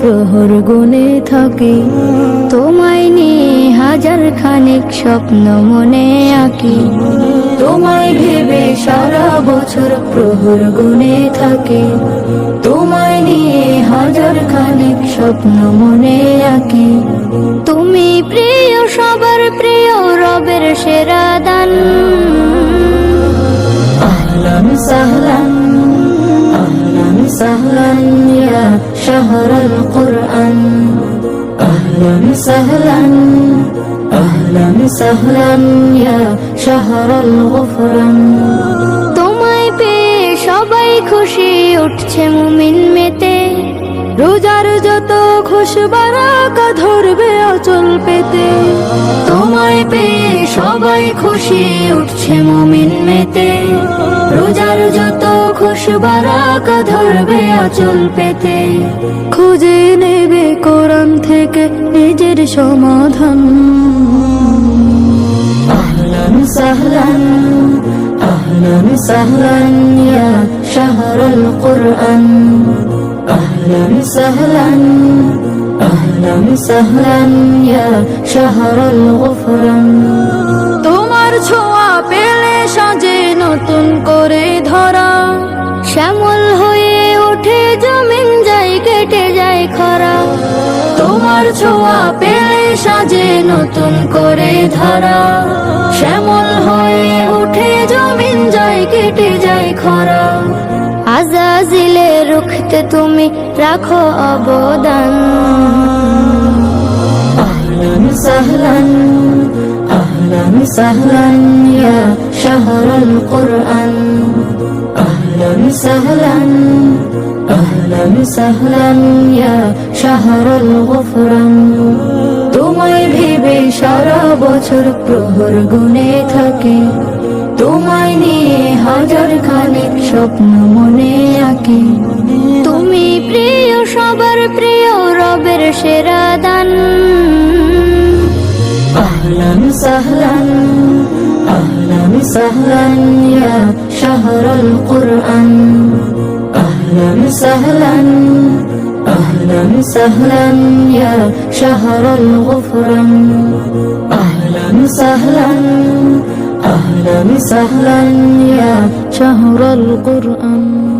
প্রহর গুনে থাকি। তোমায় নিয়ে হাজার খানিক স্বপ্ন মনে আঁকি। তোমায় ভেবে সারা বছর প্রহর গুনে থাকে। তোমায় নিয়ে হাজার খানিক স্বপ্ন মনে আঁকি। তুমি প্রিয়, সবার প্রিয়, রবের সেরা شهر القرآن أهلا سهلا أهلا سهلا يا شهر الغفران তোমায় পেয়ে সবাই খুশি উঠছে মুমিন মেতে রোজার যত খুশবারাকা ধরবে অচল পেতে তোমায় পেয়ে সবাই খুশি উঠছে মুমিন মেতে পতাকা ধরবে অচল পেতে। খুঁজে নেবে কোরআন থেকে নিজের সমাধান। আহলান সাহলান আহলান সাহলান ইয়া শাহরুল কোরআন। আহলান সাহলান আহলান সাহলান ইয়া শাহরুল গফরান তোমার ছোঁয়া পেলে সাজে নতুন করে খরা তোমার ছোঁয়া পেলে সাজে নতুন করে ধরা। শ্যামল হয়ে উঠে জমিন যায় কেটে যায় খরা। আজাজিলে রুখতে তুমি রাখো অবদান। আহলান সাহলান আহলান সাহলান ইয়া শাহরুল কোরআন। আহলান সাহলান। سهلا يا شهر الغفران তোমায় ভেবে সারা বছর প্রহর গুনে থাকে তোমায় নিয়ে হাজার খানিক স্বপ্ন মনে আঁকি তুমি প্রিয় সবার প্রিয় রবের সেরা দান أهلا سهلا أهلا سهلا يا شهر القرآن أهلا سهلا أهلا سهلا يا شهر الغفران. أهلا سهلا أهلا سهلا يا شهر القرآن.